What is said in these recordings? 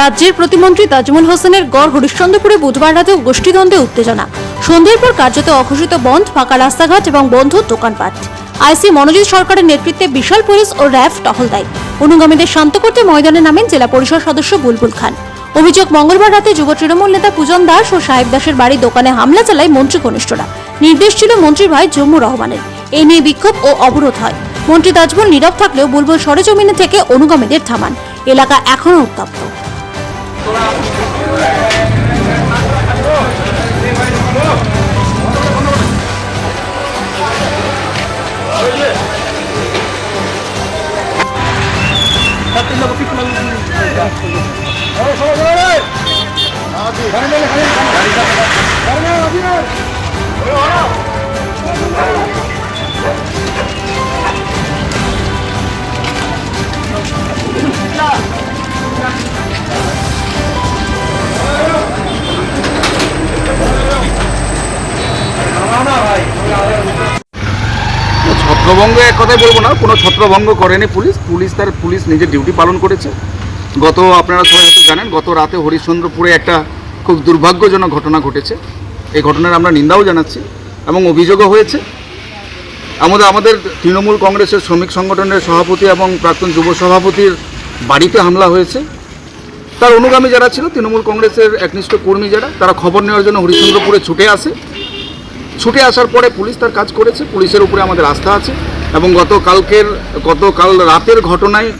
রাজ্যের প্রতিমন্ত্রী তাজমুল হোসেনের গড় হরিশ্চন্দ্রপুরে বুধবার রাতে গোষ্ঠীদ্বন্দ্বে উত্তেজনা। সন্ধ্যের পর কার্যত অঘোষিত বন্ধ, ফাঁকা রাস্তাঘাট এবং বন্ধ দোকানপাট। আইসি মনোজিৎ সরকারের নেতৃত্বে বিশাল পুলিশ ও র্যাফ টহল দেয়। অনুগামীদের শান্ত করতে ময়দানে নামেন জেলা পরিষদ সদস্য বুলবুল খান। অভিযোগ, মঙ্গলবার রাতে যুব তৃণমূল নেতা পূজন দাস ও সাহেব দাসের বাড়ি দোকানে হামলা চালায় মন্ত্রী কনিষ্ঠরা নির্দেশ ছিল মন্ত্রীর ভাই জম্মু রহমানের। এই নিয়ে বিক্ষোভ ও অবরোধ হয়। মন্ত্রী তাজমুল নীরব থাকলেও বুলবুল সরেজমিনে থেকে অনুগামীদের থামান। এলাকা এখনও উত্তপ্ত। 走啦 ছত্রভঙ্গ এক কথাই বলব না, কোনো ছত্রভঙ্গ করেনি পুলিশ পুলিশ তার পুলিশ নিজের ডিউটি পালন করেছে। গত আপনারা সবাই হয়তো জানেন, গত রাতে হরিশ্চন্দ্রপুরে একটা খুব দুর্ভাগ্যজনক ঘটনা ঘটেছে। এই ঘটনার আমরা নিন্দাও জানাচ্ছি এবং অভিযোগও হয়েছে। আমাদের আমাদের তৃণমূল কংগ্রেসের শ্রমিক সংগঠনের সভাপতি এবং প্রাক্তন যুব সভাপতির বাড়িতে হামলা হয়েছে। তার অনুগামী যারা ছিল, তৃণমূল কংগ্রেসের একনিষ্ঠ কর্মী যারা, তারা খবর নেওয়ার জন্য হরিশ্চন্দ্রপুরে ছুটে আসে। ছুটে আসার পরে পুলিশ তার কাজ করেছে, পুলিশের উপরে আমাদের আস্থা আছে এবং গতকালকের, গতকাল রাতের ঘটনায়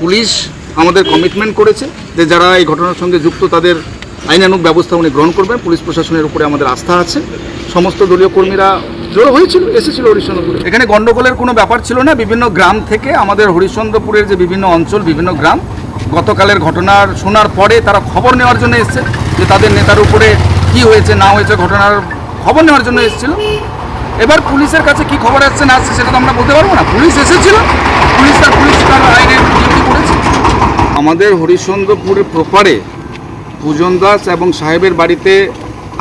পুলিশ আমাদের কমিটমেন্ট করেছে যে যারা এই ঘটনার সঙ্গে যুক্ত তাদের আইনানুক ব্যবস্থা উনি গ্রহণ করবেন, পুলিশ প্রশাসনের উপরে আমাদের আস্থা আছে। সমস্ত দলীয় কর্মীরা জড়ো হয়েছিল, এসেছিল হরিশ্চন্দ্রপুরে। এখানে গণ্ডগোলের কোনো ব্যাপার ছিল না, বিভিন্ন গ্রাম থেকে আমাদের হরিশ্চন্দ্রপুরের যে বিভিন্ন অঞ্চল, বিভিন্ন গ্রাম, গতকালের ঘটনার শোনার পরে তারা খবর নেওয়ার জন্য এসছে যে তাদের নেতার উপরে কি হয়েছে, না হয়েছে ঘটনার খবর নেওয়ার জন্য এসেছিল। এবার পুলিশের কাছে কি খবর আসছে না আসছে সেটা তো আমরা বলতে পারব না। পুলিশ এসেছিল, পুলিশ তার পুলিশ তার আইনের ডিউটি করেছে। আমাদের হরিশ্চন্দ্রপুরের প্রপারে পূজন দাস এবং সাহেবের বাড়িতে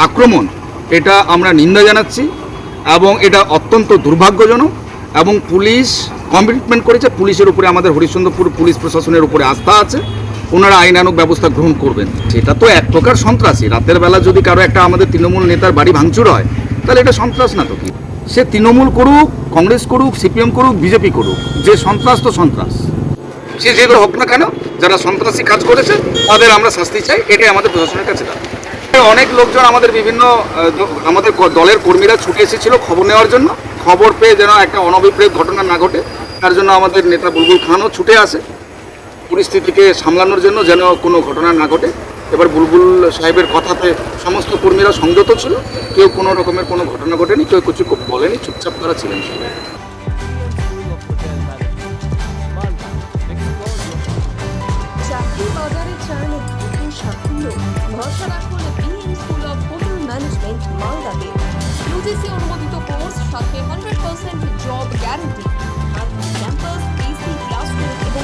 আক্রমণ, এটা আমরা নিন্দা জানাচ্ছি এবং এটা অত্যন্ত দুর্ভাগ্যজনক এবং পুলিশ কমিটমেন্ট করেছে। পুলিশের উপরে আমাদের হরিশ্চন্দ্রপুর পুলিশ প্রশাসনের উপরে আস্থা আছে। ওনারা আইনানুগ ব্যবস্থা গ্রহণ করবেন। সেটা তো এক প্রকার সন্ত্রাসী। রাতের বেলা যদি কারও একটা আমাদের তৃণমূল নেতার বাড়ি ভাঙচুর হয়, তাহলে এটা সন্ত্রাস না তো কি? সে তৃণমূল করুক, কংগ্রেস করুক, সিপিএম করুক, বিজেপি করুক, যে সন্ত্রাস তো সন্ত্রাস। সে যেগুলো হোক না কেন, যারা সন্ত্রাসী কাজ করেছে, তাদের আমরা শাস্তি চাই, এটাই আমাদের প্রশাসনের কাছে অনেক লোকজন আমাদের বিভিন্ন আমাদের দলের কর্মীরা ছুটে এসেছিল খবর নেওয়ার জন্য। খবর পেয়ে যেন একটা অনভিপ্রেত ঘটনা না ঘটে, তার জন্য আমাদের নেতা বুলবুল খানও ছুটে আসে। পরিস্থিতিকে সামলানোর জন্য যেন কোনো ঘটনা না ঘটে। এবার বুলবুল সাহেবের কথাতে সমস্ত কর্মীরা সংযত ছিল। কেউ কোনো রকমের কোনো ঘটনা ঘটেনি, কেউ কিছু বলেনি, চুপচাপ তারা ছিলেন অনুমোদিত কোর্স, সাথে hundred percent job guarantee campus এবং